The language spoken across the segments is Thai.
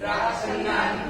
Rasanan.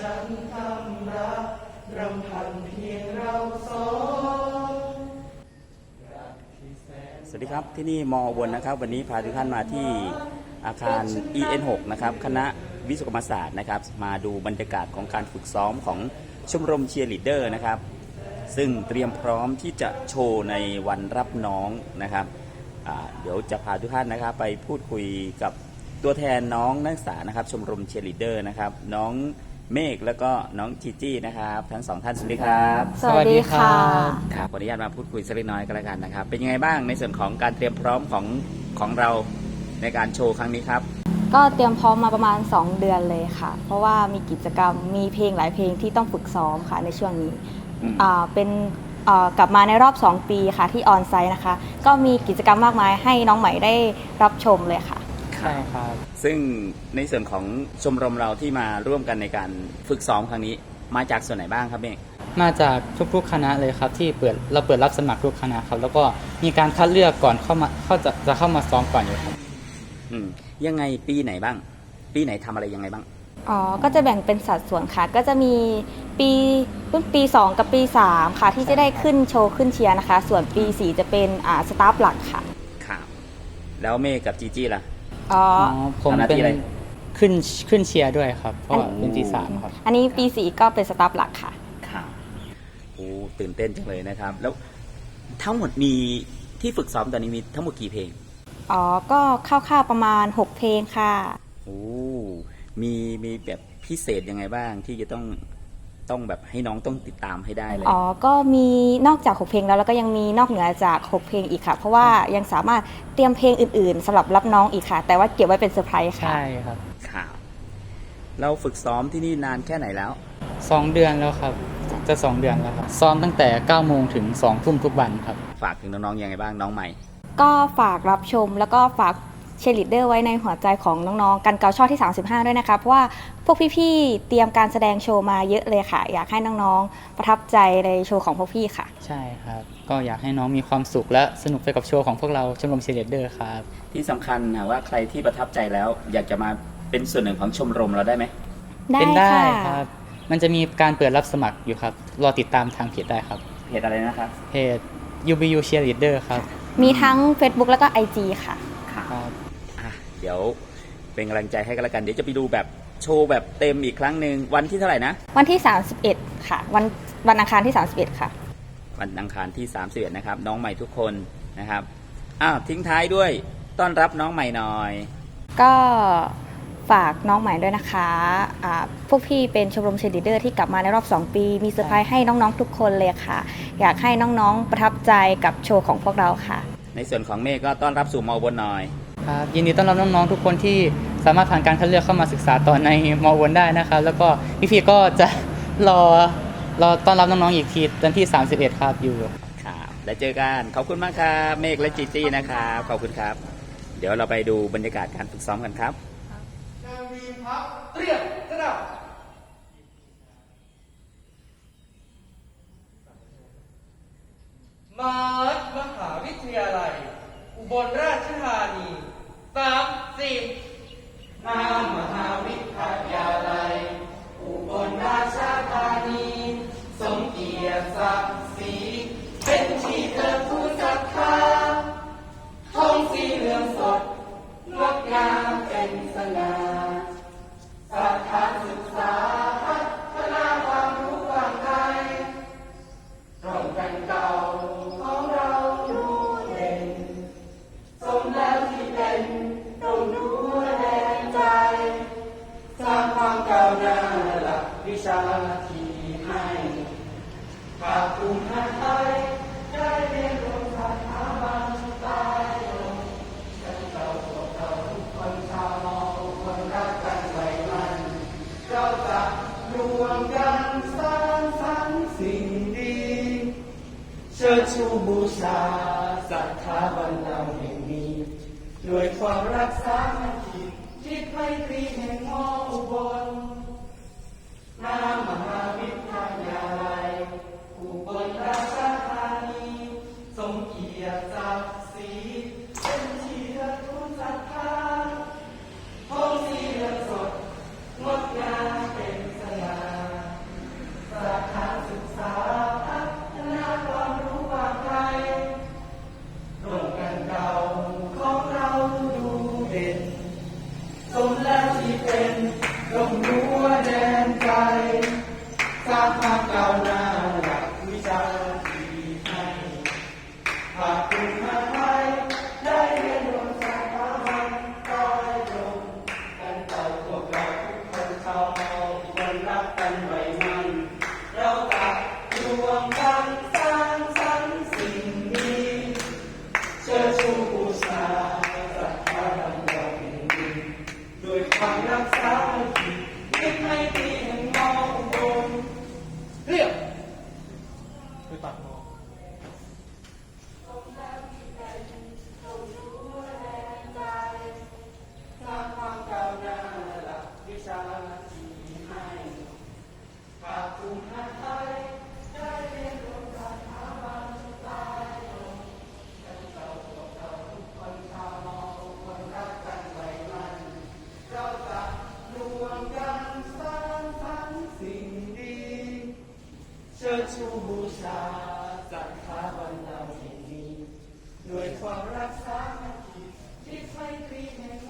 สวัสดีครับที่นี่มอบนนะครับ วันนี้พาทุกท่านมาที่อาคาร EN6 นะครับคณะวิศวกรรมศาสตร์นะครับ มาดูบรรยากาศของการฝึกซ้อมของชมรมเชียร์ลีดเดอร์นะครับ ซึ่งเตรียมพร้อมที่จะโชว์ในวันรับน้องนะครับอ่าเดี๋ยวจะพาทุกท่านนะครับ ไปพูดคุยกับตัวแทนน้องนักศึกษานะครับ ชมรมเชียร์ลีดเดอร์นะครับ น้อง เมฆแล้วก็น้องจีจี้นะครับ ทั้งสองท่านสวัสดีครับสวัสดีค่ะ ครับขออนุญาตมาพูดคุยสักเล็กน้อยก็แล้วกันนะครับ เป็นยังไงบ้างในส่วนของการเตรียมพร้อมของของเราในการโชว์ครั้งนี้ครับ ก็เตรียมพร้อมมาประมาณ 2 เดือนเลยค่ะ เพราะว่ามีกิจกรรมมีเพลงหลายเพลงที่ต้องฝึกซ้อมค่ะในช่วงนี้อืม อ่าเป็นอ่ากลับมาในรอบ 2 ปีค่ะที่ออนไซต์นะคะ ก็มีกิจกรรมมากมายให้น้องใหม่ได้รับชมเลยค่ะ ใช่ครับ ซึ่งในส่วนของชมรมเราที่มาร่วมกันในการฝึกซ้อมครั้งนี้ มาจากส่วนไหนบ้างครับเมฆมาจากทุกๆคณะเลยครับที่เปิดเราเปิดรับสมัครทุกคณะครับ แล้วก็มีการคัดเลือกก่อนเข้ามาเข้าจะจะเข้ามาซ้อมก่อนอยู่ครับ อืมยังไงปีไหนบ้าง ปีไหนทำอะไรยังไงบ้าง อ๋อ ก็จะแบ่งเป็นสัดส่วนค่ะ ก็จะมีปีรุ่นปี 2 กับปี 3 ค่ะ ที่จะได้ขึ้นโชว์ขึ้นเชียร์นะคะ ส่วนปี 4 จะเป็นอ่าสตาฟหลักค่ะ ครับ แล้วเมฆกับจีจี้ล่ะ อ๋ออ๋ออผมทำหน้าที่เป็นอะไร ขึ้นขึ้นเชียร์ด้วยครับ เพราะว่าอ๋อเป็นปีสามครับ อันนี้ปี4ก็เป็นสตาฟหลักค่ะครับโอ้ตื่นเต้นจังเลยนะครับ แล้วทั้งหมดมีที่ฝึกซ้อมตอนนี้มีทั้งหมดกี่เพลงอ๋อ ก็คร่าวๆประมาณ 6 เพลงค่ะ โอ้มีมีแบบพิเศษยังไงบ้างที่จะต้อง ต้องแบบให้น้องต้องติดตามให้ได้เลย อ๋อ ก็มีนอกจาก 6 เพลงแล้วแล้วก็ยังมีนอกเหนือจาก 6 เพลงอีกค่ะ เพราะว่ายังสามารถเตรียมเพลงอื่นๆสำหรับรับน้องอีกค่ะ แต่ว่าเก็บไว้เป็นเซอร์ไพรส์ค่ะ ใช่ครับข่าวเราฝึกซ้อมที่นี่นานแค่ไหนแล้ว สองเดือนแล้วครับ จะสองเดือนแล้วครับ ซ้อมตั้งแต่9ก้าโมงถึง2องทุ่มทุกวันครับ ฝากถึงน้องๆยังไงบ้างน้องใหม่ ก็ฝากรับชมแล้วก็ฝาก เชยร์ลิดเดอร์ไว้ในหัวใจของน้องๆ กันเกาช่อที่ 35 ด้วยนะคะเพราะว่าพวกพี่ๆ เตรียมการแสดงโชว์มาเยอะเลยค่ะ อยากให้น้องๆ ประทับใจในโชว์ของพวกพี่ค่ะ ใช่ครับ ก็อยากให้น้องมีความสุขและสนุกไปกับโชว์ของพวกเราชมรมเชียร์ลีดเดอร์ครับที่สำคัญนะว่าใครที่ประทับใจแล้ว อยากจะมาเป็นส่วนหนึ่งของชมรมเราได้ไหมได้เป็นได้ค่ะครับ มันจะมีการเปิดรับสมัครอยู่ครับ รอติดตามทางเพจได้ครับเพจอะไรนะครับเพจ UBU Cheerleader ครับมีทั้ง Facebook แล้วก็ IG ค่ะค่ะครับอะ เดี๋ยวเป็นกำลังใจให้กันแล้วกัน เดี๋ยวจะไปดูแบบโชว์แบบเต็มอีกครั้งหนึ่งวันที่เท่าไหร่นะ วันที่ 31 ค่ะ วันวันอังคารที่ 31 ค่ะ วันอังคารที่31นะครับ น้องใหม่ทุกคนนะครับอ้าวทิ้งท้ายด้วยต้อนรับน้องใหม่หน่อย ก็ฝากน้องใหม่ด้วยนะคะอ่าพวกพี่เป็นชมรมเชยร์ลีดเดอร์ที่กลับมาในรอบ 2 ปี มีเซอร์ไพรส์ให้น้องๆทุกคนเลยค่ะ อยากให้น้องๆประทับใจกับโชว์ของพวกเราค่ะ ในส่วนของเมฆก็ต้อนรับสู่มอบนหน่อย ครับยินดีต้อนรับน้องๆทุกคนที่สามารถผ่านการคัดเลือกเข้ามาศึกษาต่อในมอวนได้นะครับ แล้วก็พี่ๆก็จะรอรอต้อนรับน้องๆอีกทีวันที่ 31 ครับอยู่ครับแล้วเจอกันขอบคุณมากครับเมฆและจีจี้นะครับขอบคุณครับ เดี๋ยวเราไปดูบรรยากาศการฝึกซ้อมกันครับนาวีพักเตรียมกระดับมาร์ทมหาวิทยาลัย อุบลราชธานี สามสี่นามหาวิทยา ลักวิชาทีให้ภาคภูมิไทยได้เรียนรู้สถาบันใต้ลงเราพวกเราทุกคนชาวมอทุกคนรักกันไว้มัน เราจะรวมกันสร้างสรรค์สิ่งดี เชิดชูบูชาสถาบันเราแห่งนี้ ด้วยความรักสามัคคีคิดไม่ตรีแห่งมอ ร้างความก้าวหน้า ไปตัดมอ สร้างความก้าวหน้าหลักวิชาที่ให้ภาคภูมิไทยได้เรียนรู้สถาบันใต้ลงกันเราพวกเราทุกคนชาวมอทุกคนรักกันไว้มันเราจะรวมกันสร้างสรรค์สิ่งดี เชิดชูบูชาสถาบันเราแห่งนี้ ด้วย ความรักสามัคคีที่ไมตรีแห่งมอ